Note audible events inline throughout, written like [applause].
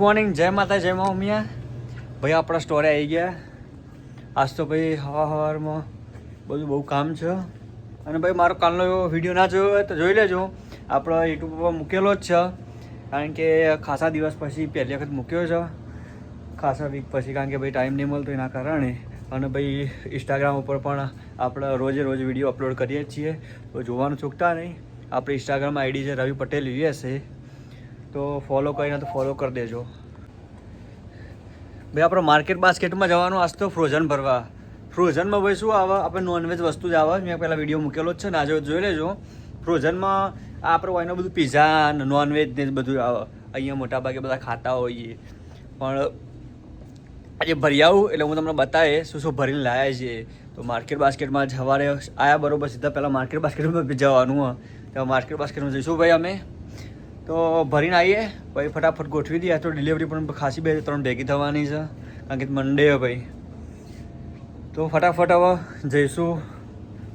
Morning જય માતા જય મા ઉમિયા. ભાઈ, આપણા સ્ટોરે આવી ગયા. આજ તો ભાઈ હવા હવારમાં બધું બહુ કામ છે. અને ભાઈ, મારો કાલનો વીડિયો ના જોયો હોય તો જોઈ લેજો. આપણો યુટ્યુબ પર મૂકેલો જ છે. કારણ કે ખાસા દિવસ પછી પહેલી વખત મૂક્યો છે. ખાસા વીક પછી, કારણ કે ભાઈ ટાઈમ નહીં મળતો એના કારણે. અને ભાઈ ઇન્સ્ટાગ્રામ ઉપર પણ આપણે રોજે રોજ વીડિયો અપલોડ કરીએ છીએ. તો જોવાનું ચૂકતા નહીં. આપણે ઇન્સ્ટાગ્રામ આઈડી છે રવિ પટેલ યુએસએ તો ફોલો કરીને તો ફોલો કરી દેજો. ભાઈ, આપણે માર્કેટ બાસ્કેટમાં જવાનું, આજ તો ફ્રોઝન ભરવા. ફ્રોઝનમાં ભાઈ શું આવે, આપણે નોનવેજ વસ્તુ જ આવે. મેં પહેલાં વીડિયો મૂકેલો જ છે ને, આજે જોઈ લેજો. ફ્રોઝનમાં આપણે એનું બધું પીઝા નોનવેજ ને બધું આવે. અહીંયા મોટા ભાગે બધા ખાતા હોઈએ. પણ આજે ભરી આવું, એટલે હું તમને બતાવે શું શું ભરીને લાવ્યા છીએ તો માર્કેટ બાસ્કેટમાં સવારે આવ્યા બરોબર, સીધા પહેલાં માર્કેટ બાસ્કેટમાં જવાનું હોય. તો માર્કેટ બાસ્કેટમાં જઈશું ભાઈ અમે. તો ભરીને આવીએ. ભાઈ ફટાફટ ગોઠવી દઈએ. તો ડિલિવરી પણ ખાસી બે ત્રણ ભેગી થવાની છે. કારણ કે મંડે છે ભાઈ. તો ફટાફટ હવે જઈશું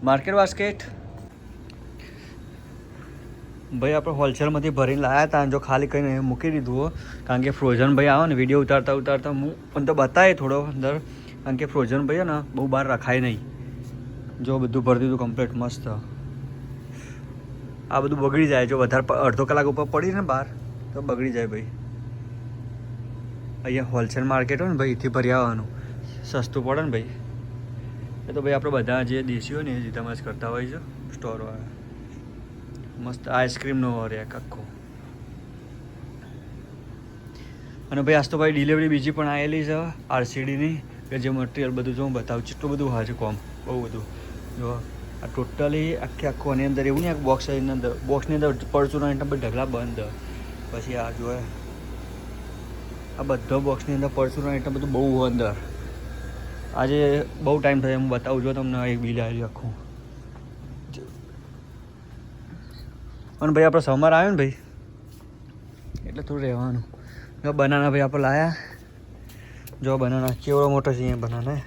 માર્કેટ બાસ્કેટ ભાઈ, આપણે હોલસેલમાંથી ભરીને લાવ્યા હતા જો ખાલી કરીને મૂકી દીધું હો. કારણ કે ફ્રોઝન ભાઈ આવે ને વીડિયો ઉતારતા ઉતારતા હું પણ તો બતાવે થોડો અંદર. કારણ કે ફ્રોઝન ભાઈ ને, બહુ બહાર રખાય નહીં. જો બધું ભરી દીધું કમ્પ્લીટ મસ્ત. આ બધું બગડી જાય. જો વધારે અડધો કલાક ઉપર પડી ને બહાર, તો બગડી જાય ભાઈ. અહીંયા હોલસેલ માર્કેટ હોય ને ભાઈ એથી ભરી આવવાનું. સસ્તું પડે ને ભાઈ. એ તો ભાઈ આપણે બધા જે દેશી હોય ને, એ જ કરતા હોય છે. સ્ટોરવાળા મસ્ત આઈસ્ક્રીમનો રેક આખો. અને ભાઈ, આજ તો ભાઈ ડિલિવરી બીજી પણ આવેલી છે આરસીડીની કે જે મટીરિયલ બધું જો હું બતાવું છું, એટલું બધું છે કોમ. બહુ બધું. જો આ ટોટલી આખે આખું આની અંદર એવું નહીં બોક્સ એની અંદર બોક્સની અંદર પરચુના એના બધા ઢગલા બંધ. પછી આ જોએ આ બધો બોક્સની અંદર પરચુના એટલે બધું બહુ અંદર. આજે બહુ ટાઈમ થયો, હું બતાવું છું તમને એક બિલ આખું. અને ભાઈ આપણે સમર આવ્યો ને ભાઈ? એટલે થોડું રહેવાનું. જો બનાના ભાઈ આપણે લાયા. જો બનાના કેવડો મોટો છે અહીંયા બનાના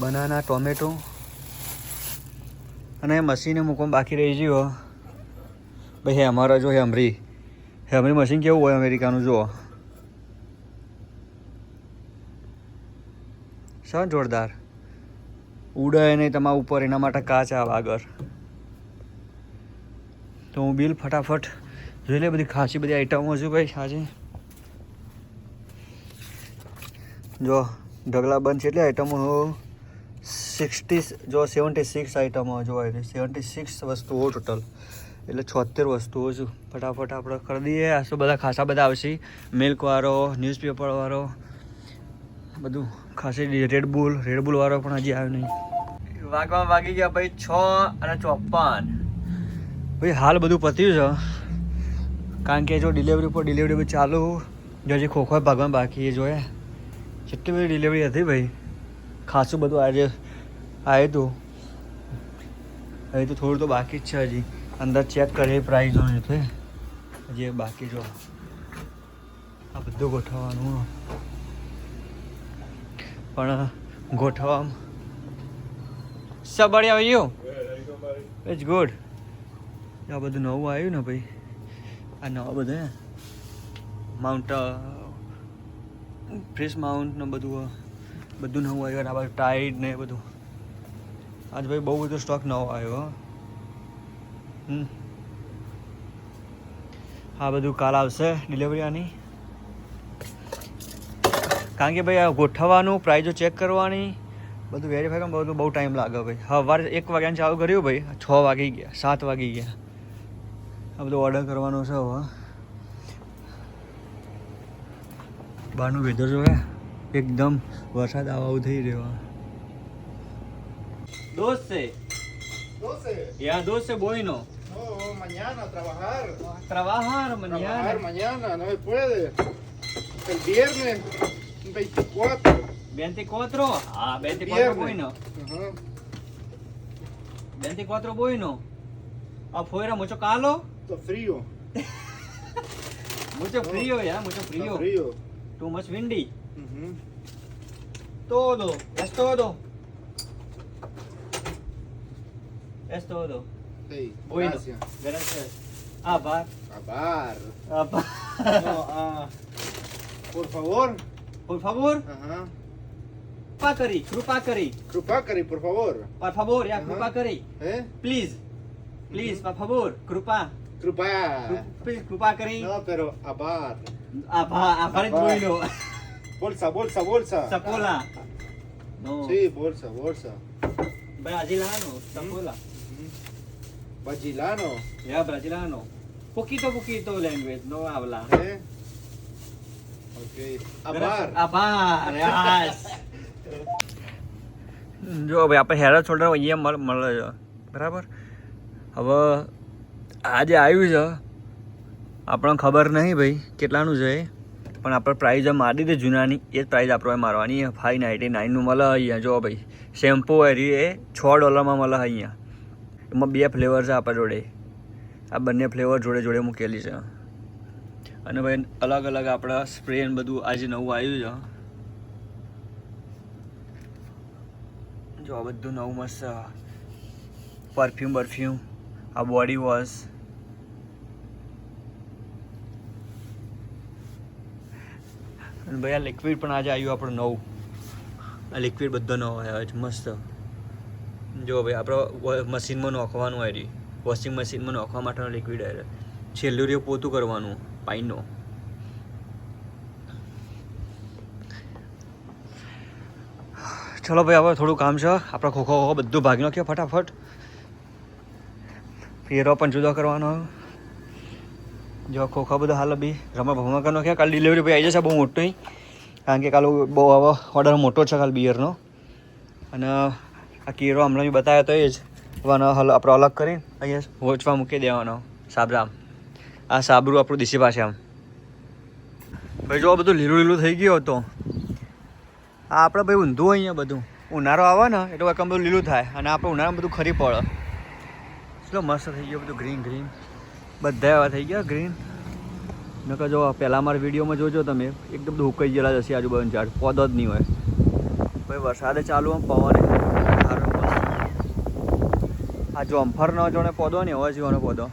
બનાના, ટોમેટો અને મશીને મૂકવામાં બાકી રહી ગયો ભાઈ અમારા જો હેમરી હેમરી મશીન કેવું હોય અમેરિકાનું, જુઓ. સર જોરદાર? ઉડે નહીં તમારા ઉપર, એના માટે કાચ આવે આગળ. તો હું બિલ ફટાફટ જોઈ લે, બધી ખાસી બધી આઈટમો છું ભાઈ, આજે. જો, ઢગલા બંધ છે, એટલે આઈટમો સિક્સટી જો સેવન્ટી સિક્સ આઈટમો જોવાય સેવન્ટી સિક્સ વસ્તુઓ ટોટલ એટલે છોતેર વસ્તુઓ છું ફટાફટ આપણે કરી દઈએ. આ શું બધા ખાસા બધા આવશે? મિલ્કવાળો ન્યૂઝપેપરવાળો બધું. ખાસી રેડબુલ રેડબુલવાળો પણ હજી આવ્યો નહીં. વાગવા વાગી ગયા ભાઈ છ અને ચોપન. ભાઈ હાલ બધું પત્યું છે. કારણ કે જો ડિલિવરી પર ડિલિવરી ચાલુ. જો હજી ખોખો ભાગવા બાકી એ. જોયા જેટલી બધી ડિલિવરી હતી ભાઈ. ખાસું બધું આજે આવ્યું હતું હજી તો થોડું તો બાકી જ છે હજી. અંદર ચેક કરીએ પ્રાઇઝ છે હજી બાકી જો. આ બધું ગોઠવવાનું. પણ ગોઠવવામાં સબળી બઢિયા યુ ઇટ્સ ગુડ આ બધું નવું આવ્યું ને ભાઈ. આ નવા બધા માઉન્ટ ફ્રેશ માઉન્ટ ને બધું બધું નવું આવ્યું અને આ બાજુ ટાઈડ ને બધું. આજ ભાઈ બહુ બધો સ્ટોક નવો આવ્યો હમ. આ બધું કાલ આવશે ડિલિવરી આની. કારણ કે ભાઈ આ ગોઠવવાનું પ્રાઇઝો ચેક કરવાની, બધું વેરીફાઈ કરવામાં બધું બહુ ટાઈમ લાગે ભાઈ. સવારે એક વાગ્યાને ચાલુ કર્યું ભાઈ, છ વાગી ગયા, સાત વાગી ગયા. આ બધું ઓર્ડર કરવાનો છે હવે બહારનું વેધર જો એકદમ વરસાદ આવા આવું થઈ રહ્યો દોસ્ત છે 12. યા દોસ્ત છે બોયનો No, mañana a trabajar. trabajar Trabajar mañana, no se puede. El viernes, 24. 24 ah 24 Viernes. boino Ajá. 24 boino afuera mucho calor Está frío. mucho No. frío [laughs] ya mucho frío Está frío. too much windy Todo, es todo. Es todo. Sí, bueno, gracias. Gracias. Abar. Abar. Abar. No, ah, por favor. Por favor. Ajá. Pakari, Krupakari. Krupakari, por favor. Por favor, ya, Krupakari. ¿Eh? Please. Please, uh -huh. por favor, Krupa. Krupa. Krupa, Krupakari. No, pero Abar. Abar, Abar es bueno. [laughs] Bolsa, bolsa, bolsa. સપોલા No. Sí, bolsa, bolsa. બ્રાઝિલાનો સપોલા Bagilano. યા Brasilano. poquito poquito language no habla ¿Eh? Ok. Abar. આભાર yes જો ભાઈ આપણે હેરા છોડરા અહીંયા મળ મળે છે બરાબર હવે આજે આવ્યું છે આપણને ખબર નહીં ભાઈ કેટલાનું છે. પણ આપણે પ્રાઇઝ મારી દે જૂનાની. એ જ પ્રાઇઝ આપણે મારવાની ફાઈવ નાઇન્ટી નાઇનનું મળે અહીંયા. જો ભાઈ શેમ્પુ એરી એ છ ડોલરમાં મળે અહીંયા. એમાં બે ફ્લેવર છે આપણા જોડે. આ બંને ફ્લેવર જોડે જોડે મૂકેલી છે. અને ભાઈ, અલગ અલગ આપણા સ્પ્રે ને બધું આજે નવું આવ્યું છે. જો આ બધું નવું મસ્ત. પરફ્યુમ પરફ્યુમ આ બોડી વોશ અને ભાઈ આ લિક્વિડ પણ આજે આવ્યું આપણું નવું. આ લિક્વિડ બધો નવો આવ્યો છે મસ્ત. જો ભાઈ, આપણે મશીનમાં નોખવાનું આવી વોશિંગ મશીનમાં નોખવા માટેનો લિક્વિડ આવ્યો. છેલ્લું રહ્યું પોતું કરવાનું પાઈનો ચલો ભાઈ, હવે થોડું કામ છે. આપણે ખોખો ખોખો બધું ભાગી નાખ્યો ફટાફટ. ફેરો પણ જુદો કરવાનો. જો ખોખા બધા હાલ બી, રમા ભમા કરી નાખ્યા કાલ ડિલિવરી ભાઈ આવી જશે, બહુ મોટો કારણ કે કાલ બહુ આવો ઓર્ડર મોટો છે કાલ બિયરનો અને આ કેરો હમણાં બી બતાવ્યો તો એ જ. વાનો હલ આપણો અલગ કરીને અહીંયા વોચમાં મૂકી દેવાનો. સાબરામ. આ સાબરું આપણું દેશી પાસે આમ ભાઈ જો આ બધું લીલું લીલું થઈ ગયું હતો. આ આપણે ભાઈ ઊંધું અહીંયા બધું. ઉનાળો આવે ને, એટલે એકમ બધું લીલું થાય. અને આપણે ઉનાળામાં બધું ખરી પડે. એટલો મસ્ત થઈ ગયો બધું ગ્રીન ગ્રીન બધા એવા થઈ ગયા ગ્રીન નકર જો પહેલાં મારા વિડીયોમાં જોજો તમે, એકદમ બધું ગયેલા જશે આજુબાજુ ઝાડ, પોદો જ નહીં હોય. ભાઈ, વરસાદે ચાલુ આમ પવન આ જો અંફરનો જોણે પોદો ને એવો જીવાનો પોદો.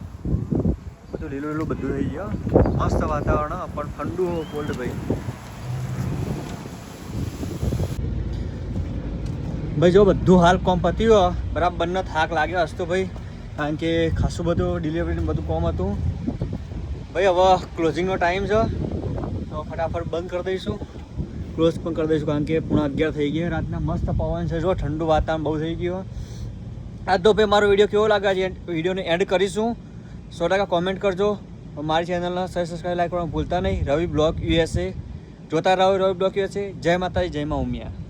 બધું લીલું લીલું બધું થઈ ગયું મસ્ત વાતાવરણ પણ ઠંડુ કોલ્ડ ભાઈ. ભાઈ, જો બધું હાલ કોમ પત્યું બરાબર, બંને થાક લાગ્યો હસતો ભાઈ. કારણ કે ખાસું બધું ડિલિવરી બધું કોમ હતું. ભાઈ, હવે ક્લોઝિંગનો ટાઈમ છે. તો ફટાફટ બંધ કરી દઈશું. ક્લોઝ પણ કરી દઈશું કારણ કે પૂણા અગિયાર થઈ ગયા. રાતના મસ્ત પવન છે, જો. ઠંડુ વાતાવરણ બહુ થઈ ગયું. આ તો ભાઈ, મારો વીડિયો કેવો લાગે છે વિડીયોને એન્ડ કરીશું. સો ટકા કોમેન્ટ કરજો. મારી ચેનલના સબસ્ક્રાઈબ લાઈક કરવાનું ભૂલતા નહીં. રવિ બ્લોગ યુએસએ જોતા રહો રવિ બ્લોગ યુએસએ જય માતાજી, જય મા ઉમિયા.